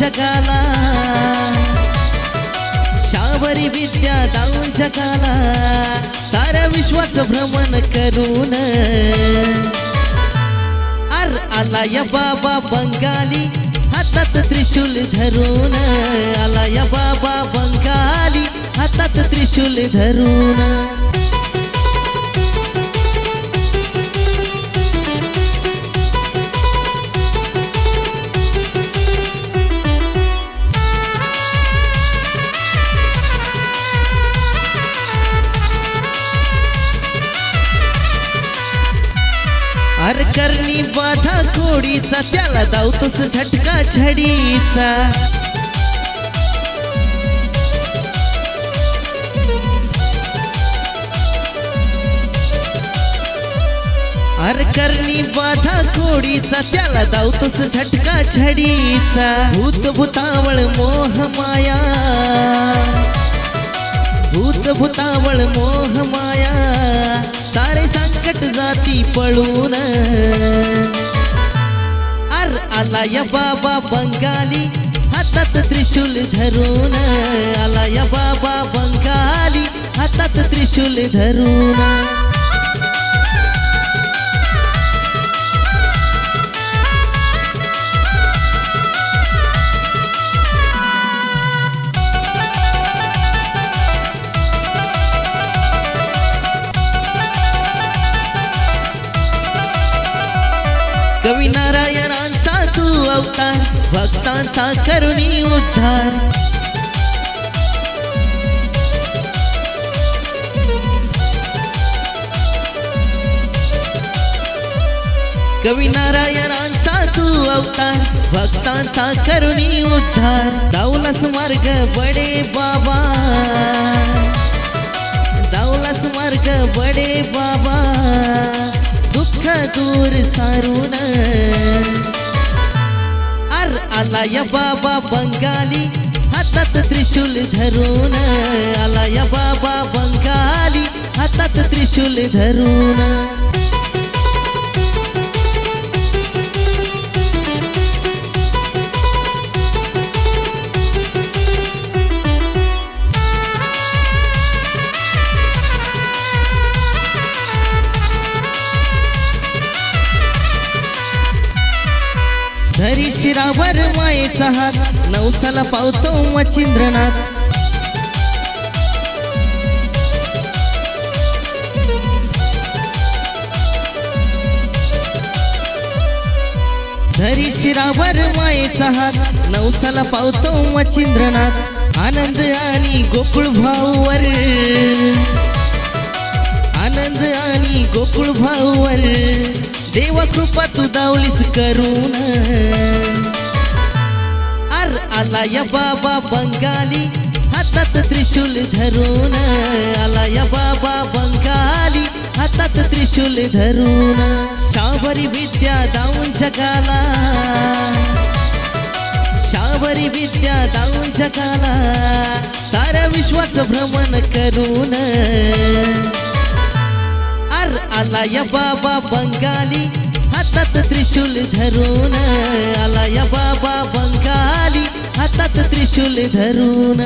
जगाला. शाबरी विद्या दाऊन जगाला. साऱ्या विश्वाचं भ्रमण करून. अर आला या बाबा बंगाली हातात त्रिशूल धरून. आला या बाबा बंगाली हातात त्रिशूल धरून. अर करणी बाधा कोडीचा त्याला दावतोस झटका छडीचा. अर करणी बाधा कोडीचा त्याला दावतोस झटका छडीचा. भूत भूतावळ मोह माया. भूत भूतावळ मोह माया. सारे संकट जाती पळून. अर आला या बाबा बंगाली हातात त्रिशूल धरून. आला या बाबा बंगाली हातात त्रिशूल धरून. अवतार भक्तांचा करुणी उद्धार. कवी नारायणांचा तू अवतार भक्तांचा करुणी उद्धार. दावलास मार्ग बडे बाबा. दावलास मार्ग बडे बाबा. दुःख दूर सारून. आला या बाबा बंगाली. हातात त्रिशूल धरून आला या बाबा बंगाली. हातात त्रिशूल धरून शिरावर मायेचा हात नवसाला पावतो मचिंद्रनाथ धरी शिरावर मायेचा हात नवसाला पावतो मचिंद्रनाथ आनंद आणि गोकुळ भाऊवर. आनंद आणि गोकुळ भाऊवर. देवा कृपा तू दावलीस करून. अर आला या बाबा बंगाली हातात त्रिशूल धरून. आला या बाबा बंगाली हातात त्रिशूल धरून. शाबरी विद्या दाऊन जगाला. शाबरी विद्या दाऊन जगाला. साऱ्या विश्वाचं भ्रमण करून. आला या बाबा बंगाली हातात त्रिशूल धरून. आला या बाबा बंगाली हातात त्रिशूल धरून.